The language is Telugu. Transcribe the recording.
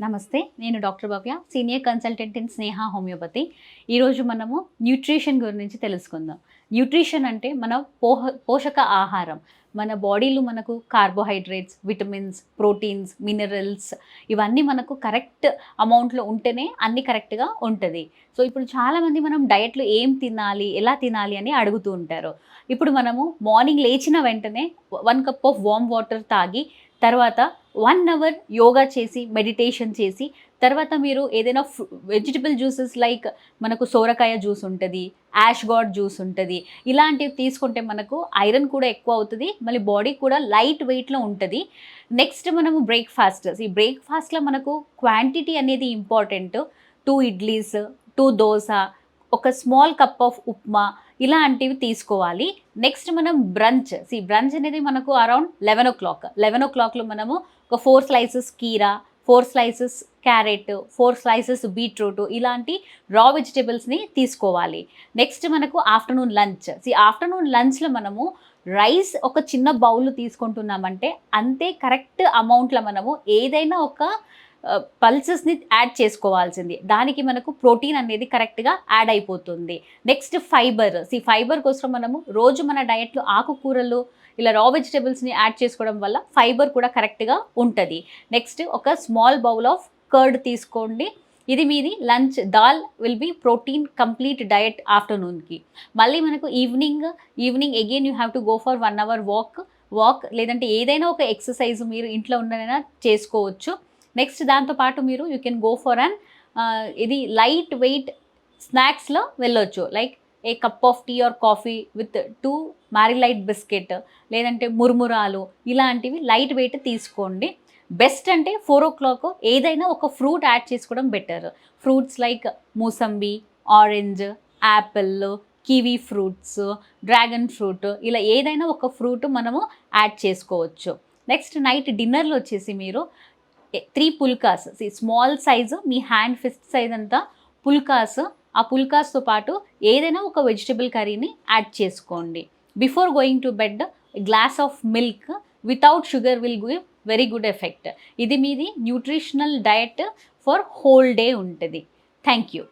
నమస్తే నేను doctor Bhavya senior consultant in Sneha homeopathy. ఈరోజు మనము న్యూట్రిషన్ గురించి తెలుసుకుందాం. న్యూట్రిషన్ అంటే మన పోహ పోషక ఆహారం. మన బాడీలో మనకు కార్బోహైడ్రేట్స్ విటమిన్స్ ప్రోటీన్స్ మినరల్స్ ఇవన్నీ మనకు కరెక్ట్ అమౌంట్లో ఉంటేనే అన్ని కరెక్ట్గా ఉంటుంది. సో ఇప్పుడు చాలామంది మనం డయట్లో ఏం తినాలి ఎలా తినాలి అని అడుగుతూ ఉంటారు. ఇప్పుడు మనము మార్నింగ్ లేచిన వెంటనే one cup of warm water తాగి తర్వాత వన్ అవర్ యోగా చేసి మెడిటేషన్ చేసి తర్వాత మీరు ఏదైనా వెజిటబుల్ జ్యూసెస్ లైక్ మనకు సోరకాయ జ్యూస్ ఉంటుంది యాష్ గాడ్ జ్యూస్ ఉంటుంది ఇలాంటివి తీసుకుంటే మనకు ఐరన్ కూడా ఎక్కువ అవుతుంది మళ్ళీ బాడీ కూడా లైట్ వెయిట్లో ఉంటుంది. నెక్స్ట్ మనము బ్రేక్ఫాస్ట్. ఈ బ్రేక్ఫాస్ట్లో మనకు క్వాంటిటీ అనేది important. Two idlis two dosa ఒక స్మాల్ కప్ ఆఫ్ ఉప్మా ఇలాంటివి తీసుకోవాలి. నెక్స్ట్ మనం బ్రంచ్. సి బ్రంచ్ అనేది మనకు around eleven o'clock. Eleven ఓ క్లాక్లో మనము ఒక ఫోర్ స్లైసెస్ కీరా four slices carrot four slices beetroot ఇలాంటి రా వెజిటేబుల్స్ని తీసుకోవాలి. నెక్స్ట్ మనకు ఆఫ్టర్నూన్ లంచ్. సి ఆఫ్టర్నూన్ లంచ్లో మనము రైస్ ఒక చిన్న బౌల్ తీసుకుంటున్నామంటే అంతే కరెక్ట్ అమౌంట్లో మనము ఏదైనా ఒక పల్సెస్ని యాడ్ చేసుకోవాల్సింది. దానికి మనకు ప్రోటీన్ అనేది కరెక్ట్గా యాడ్ అయిపోతుంది. నెక్స్ట్ ఫైబర్ ఈ ఫైబర్ కోసం మనము రోజు మన డయట్లో ఆకుకూరలు ఇలా రా వెజిటేబుల్స్ని యాడ్ చేసుకోవడం వల్ల ఫైబర్ కూడా కరెక్ట్గా ఉంటుంది. నెక్స్ట్ ఒక స్మాల్ బౌల్ ఆఫ్ కర్డ్ తీసుకోండి. ఇది మీది lunch. Dal will be protein complete diet ఆఫ్టర్నూన్కి మళ్ళీ మనకు evening evening again you have to go for one hour walk walk లేదంటే ఏదైనా ఒక ఎక్సర్సైజ్ మీరు ఇంట్లో ఉండనైనా చేసుకోవచ్చు. నెక్స్ట్ దాంతోపాటు మీరు యూ కెన్ గో ఫర్ అన్ ఇది లైట్ వెయిట్ స్నాక్స్లో వెళ్ళొచ్చు. Like a cup of tea or coffee with two Marie light biscuit లేదంటే మురుమురాలు ఇలాంటివి లైట్ వెయిట్ తీసుకోండి. బెస్ట్ అంటే ఫోర్ ఓ క్లాక్ ఏదైనా ఒక ఫ్రూట్ యాడ్ చేసుకోవడం better. Fruits like mosambi orange apple kiwi fruits dragon fruit ఇలా ఏదైనా ఒక ఫ్రూట్ మనము యాడ్ చేసుకోవచ్చు. నెక్స్ట్ నైట్ డిన్నర్లో వచ్చేసి మీరు త్రీ పుల్కాస్ స్మాల్ సైజు మీ హ్యాండ్ ఫిస్ట్ సైజ్ అంతా పుల్కాస్ ఆ పుల్కాస్తో పాటు ఏదైనా ఒక వెజిటబుల్ కర్రీని యాడ్ చేసుకోండి. Before going to bed glass of milk without sugar will give very good effect ఇది మీది nutritional diet for whole day ఉంటుంది. Thank you